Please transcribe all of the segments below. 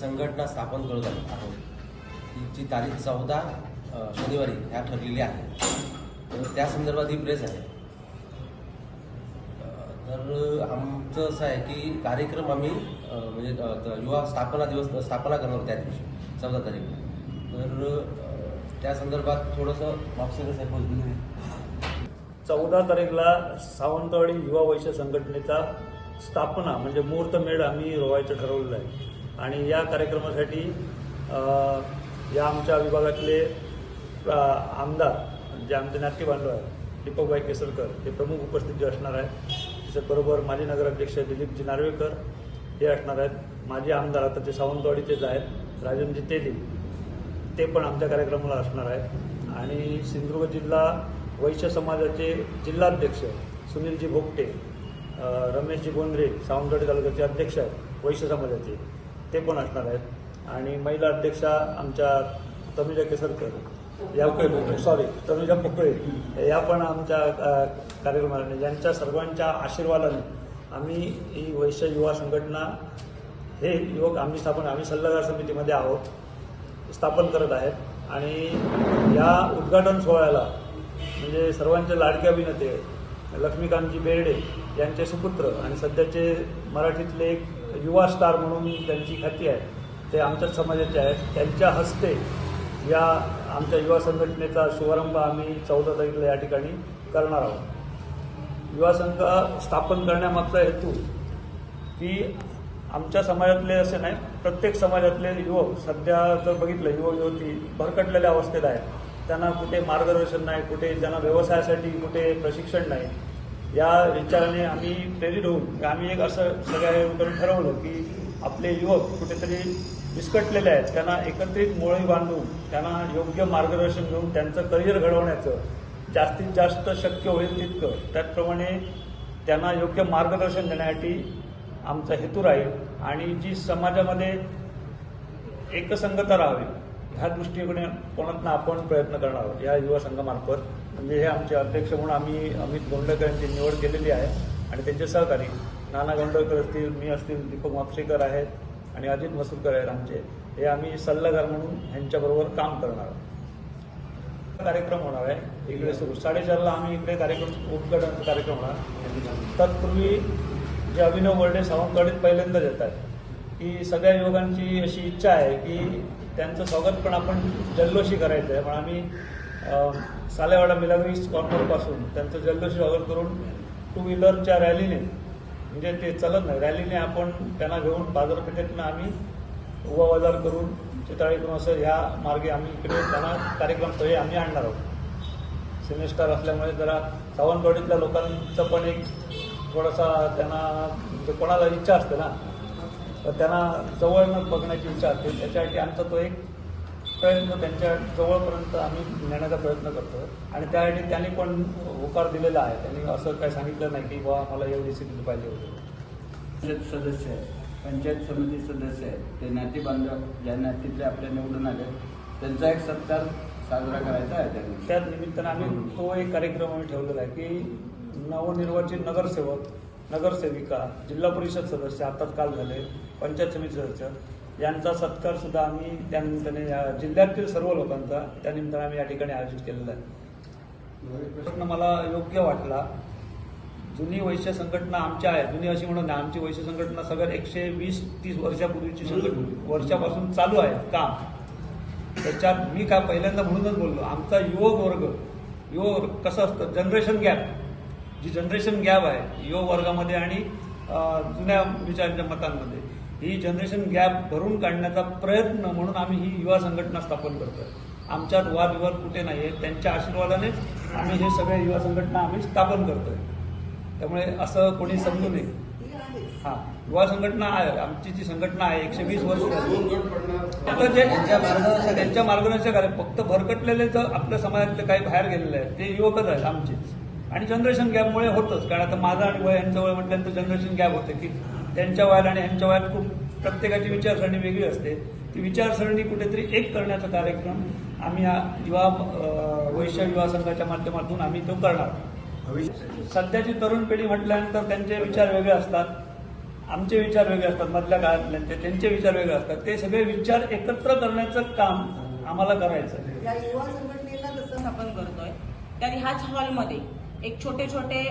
संघटना स्थापन करत आहोत. तिची तारीख चौदा शनिवारी ह्या ठरलेली आहे. तर त्या संदर्भात ही प्रेस आहे. तर आमचं असं आहे की कार्यक्रम आम्ही म्हणजे युवा स्थापना दिवस स्थापना करणार त्या दिवशी चौदा तारीख. तर त्या संदर्भात थोडंसं मापसेकर साहेब बोलतील. चौदा तारीखला सावंतवाडी युवा वैश्य संघटनेचा स्थापना म्हणजे मुहूर्तमेढ आम्ही रोवायचं ठरवलेलं आहे. आणि या कार्यक्रमासाठी या आमच्या विभागातले आमदार जे आमचे नाट्य बांधव आहेत दीपकभाई केसरकर हे प्रमुख उपस्थित जे असणार आहेत त्याच्याबरोबर माजी नगराध्यक्ष दिलीपजी नार्वेकर हे असणार आहेत. माजी आमदार आता ते सावंतवाडीचेच आहेत राजनजी तेली ते पण आमच्या कार्यक्रमाला असणार आहेत. आणि सिंधुदुर्ग जिल्हा वैश्य समाजाचे जिल्हाध्यक्ष सुनीलजी भोगटे रमेशजी गोंद्रे सावंतवाडी तालुक्याचे अध्यक्ष आहेत वैश्य समाजाचे. ते पण असणार आहेत? आणि महिला अध्यक्षा आमच्या तनुजा केसरकर. या सॉरी तनुजा पोकळे या पण आमच्या अ, कार्यक्रमाला यांच्या सर्वांच्या आशीर्वादाने आम्ही ही वैश्य युवा संघटना हे युवक आम्ही स्थापन आम्ही सल्लागार समितीमध्ये आहोत स्थापन करत आहेत. आणि या उद्घाटन सोहळ्याला म्हणजे सर्वांचे लाडके अभिनेते लक्ष्मीकांतजी बेर्डे यांचे सुपुत्र आणि सध्याचे मराठीतले एक युवा स्टार म्हणून त्यांची ख्याती आहे. ते आमच्याच समाजाचे आहेत. त्यांच्या हस्ते या आमच्या युवा संघटनेचा शुभारंभ आम्ही चौदा तारीखला या ठिकाणी करणार आहोत. युवा संघ स्थापन करण्यामागचा हेतू की आमच्या समाजातले असे नाही प्रत्येक समाजातले युवक सध्या जर बघितलं युवक युवती भरकटलेल्या अवस्थेत आहेत. त्यांना कुठे मार्गदर्शन नाही कुठे त्यांना व्यवसायासाठी कुठे प्रशिक्षण नाही या विचाराने आम्ही प्रेरित होऊन म्हणजे आम्ही एक असं सगळ्या करून ठरवलं की आपले युवक कुठेतरी विस्कटलेले आहेत त्यांना एकत्रित मोळी बांधून त्यांना योग्य मार्गदर्शन घेऊन त्यांचं करिअर घडवण्याचं जास्तीत जास्त शक्य होईल तितकं त्याचप्रमाणे त्यांना योग्य मार्गदर्शन देण्यासाठी आमचा हेतू राहील आणि जी समाजामध्ये एकसंगता राहावी ह्या दृष्टीकोने कोणातनं आपण प्रयत्न करणार आहोत या युवा संघामार्फत म्हणजे हे आमचे अध्यक्ष म्हणून आम्ही अमित गोंडकर यांची निवड केलेली आहे आणि त्यांचे सहकारी नाना गोंडकर असतील मी असतील दीपक म्हापशेकर आहेत आणि अजित मसूरकर आहेत आमचे. हे आम्ही सल्लागार म्हणून ह्यांच्याबरोबर काम करणार आहोत. कार्यक्रम होणार आहे. इकडे सुरू. साडेचारला आम्ही इकडे कार्यक्रम उद्घाटनाचा कार्यक्रम होणार. तत्पूर्वी जे अभिनव वर्डे सावंतवाडीत पहिल्यांदाच येतात की सगळ्या युवकांची अशी इच्छा आहे की त्यांचं स्वागत पण आपण जल्लोषी करायचं आहे पण आम्ही सालेवाडा मिलावी ईस्ट कॉर्नरपासून त्यांचं जल्लोष स्वागत करून टू व्हीलरच्या रॅलीने म्हणजे ते चालत नाही रॅलीने आपण त्यांना घेऊन बाजारपेठेतनं आम्ही उभा बाजार करून चिताळीकडून असं ह्या मार्गे आम्ही इकडे त्यांना कार्यक्रम सगळे आम्ही आणणार आहोत. सिनेस्टार असल्यामुळे जरा सावंतवाडीतल्या लोकांचं पण एक थोडासा त्यांना म्हणजे कोणाला इच्छा असते ना तर त्यांना जवळनं बघण्याची इच्छा असते. त्याच्यासाठी आमचा तो एक प्रयत्न त्यांच्या जवळपर्यंत आम्ही नेण्याचा प्रयत्न करतो. आणि त्यासाठी त्यांनी पण होकार दिलेला आहे. त्यांनी असं काही सांगितलं नाही की बाबा मला एवढी सीट पाहिजे होती. पंचायत सदस्य आहे पंचायत समिती सदस्य आहे ते नाती बांधव ज्या नातीतले आपल्या निवडून आले त्यांचा एक सत्कार साजरा करायचा आहे त्या दिवशी त्याच निमित्तानं आम्ही तो एक कार्यक्रम आम्ही ठेवलेला आहे की नवनिर्वाचित नगरसेवक नगरसेविका जिल्हा परिषद सदस्य आताच काल झाले. पंचायत समिती सदस्य. यांचा सत्कार सुद्धा आम्ही त्यानिमित्ताने या जिल्ह्यातील सर्व लोकांचा त्यानिमित्ताने आम्ही या ठिकाणी आयोजित केलेला आहे. प्रश्न मला योग्य वाटला. जुनी वैश्य संघटना आमच्या आहे. जुनी अशी म्हणून आमची वैश्य संघटना सगळ्यात एकशे वीस तीस वर्षापूर्वीची संघटना वर्षापासून चालू आहे काम. त्याच्यात मी का पहिल्यांदा म्हणूनच बोललो आमचा युवक वर्ग युवक वर्ग कसं असतं जनरेशन गॅप जी जनरेशन गॅप आहे युवक वर्गामध्ये आणि जुन्या विचारांच्या मतांमध्ये. ही जनरेशन गॅप भरून काढण्याचा प्रयत्न म्हणून आम्ही ही युवा संघटना स्थापन करतोय. आमच्यात वादविवाद कुठे नाही आहे त्यांच्या आशीर्वादानेच आम्ही हे सगळे युवा संघटना आम्ही स्थापन करतोय. त्यामुळे असं कोणी समजू नये. हा युवा संघटना आहे आमची जी संघटना आहे एकशे वीस वर्ष आता जे त्यांच्या मार्गदर्शक आहे फक्त भरकटलेले तर आपल्या समाजातले काही बाहेर गेलेले आहेत ते युवकच आहेत आमचेच आणि जनरेशन गॅपमुळे होतच कारण आता माझा आणि वय यांचं वय म्हटल्यानंतर जनरेशन गॅप होते की त्यांच्या वयात आणि ह्यांच्या वयात खूप प्रत्येकाची विचारसरणी वेगळी असते. ती विचारसरणी कुठेतरी एक करण्याचा कार्यक्रम आम्ही या युवा वैश्य युवा संघाच्या माध्यमातून आम्ही तो करणार. सध्याची तरुण पिढी म्हटल्यानंतर त्यांचे विचार वेगळे असतात. आमचे विचार वेगळे असतात मधल्या काळातल्यांचे त्यांचे विचार वेगळे असतात. ते सगळे विचार एकत्र करण्याचं काम आम्हाला करायचं या युवा संघटनेला कसं आपण करतोय तर ह्याच हॉलमध्ये एक छोटे छोटे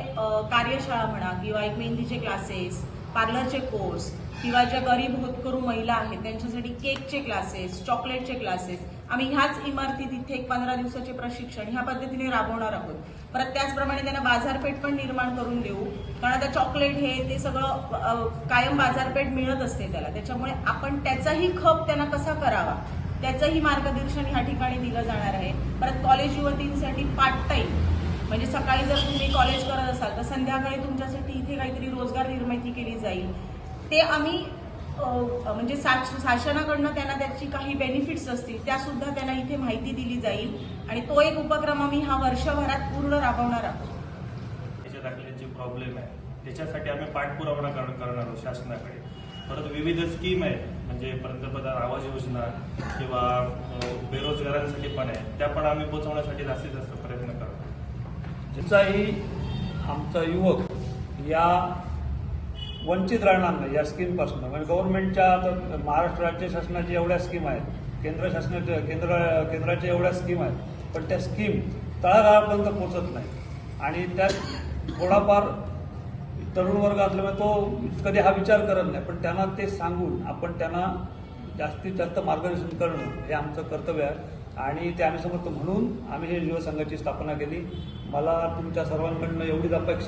कार्यशाळा म्हणा किंवा एक मेहंदीचे क्लासेस पार्लरचे कोर्स किंवा ज्या गरीब होतकरू महिला आहेत त्यांच्यासाठी केकचे क्लासेस चॉकलेटचे क्लासेस आम्ही ह्याच इमारतीत इथे एक पंधरा दिवसाचे प्रशिक्षण ह्या पद्धतीने राबवणार आहोत. परत त्याचप्रमाणे त्यांना बाजारपेठ पण निर्माण करून देऊ. कारण आता चॉकलेट हे ते सगळं कायम बाजारपेठ मिळत असते त्याला. त्याच्यामुळे आपण त्याचाही खप त्यांना कसा करावा त्याचंही मार्गदर्शन ह्या ठिकाणी दिलं जाणार आहे. परत कॉलेज युवतींसाठी पार्ट टाईम म्हणजे सकाळी जर तुम्ही कॉलेज करत असाल तर संध्याकाळी तुमच्यासाठी इथे काहीतरी रोजगार निर्मिती केली जाईल. ते आम्ही म्हणजे शासनाकडनं त्यांना त्याची काही बेनिफिट्स असतील त्या सुद्धा त्यांना इथे माहिती दिली जाईल. आणि तो एक उपक्रम आम्ही हा वर्षभरात पूर्ण राबवणार आहोत. त्याच्या दाखल्याचे प्रॉब्लेम आहे त्याच्यासाठी आम्ही पाठपुरावणा करणार आहोत शासनाकडे. परत विविध स्कीम आहेत म्हणजे पंतप्रधान आवास योजना किंवा बेरोजगारांसाठी पण आहे त्या पण आम्ही पोहोचवण्यासाठी जास्तीत जास्त प्रयत्न करतो. ज्याचाही आमचा युवक या वंचित राहणार नाही या स्कीमपासून म्हणजे गव्हर्नमेंटच्या आता महाराष्ट्र राज्य शासनाच्या एवढ्या स्कीम आहेत केंद्र शासनाच्या केंद्र केंद्राच्या एवढ्या स्कीम आहेत पण त्या स्कीम तळागाळापर्यंत पोचत नाही आणि त्यात थोडाफार तरुण वर्ग असल्यामुळे तो कधी हा विचार करत नाही पण त्यांना ते सांगून आपण त्यांना जास्तीत जास्त मार्गदर्शन करणं हे आमचं कर्तव्य आहे. आणि ते आम्ही समजतो म्हणून आम्ही हे युवा संघाची स्थापना केली. मला तुमच्या सर्वांकडनं एवढीच अपेक्षा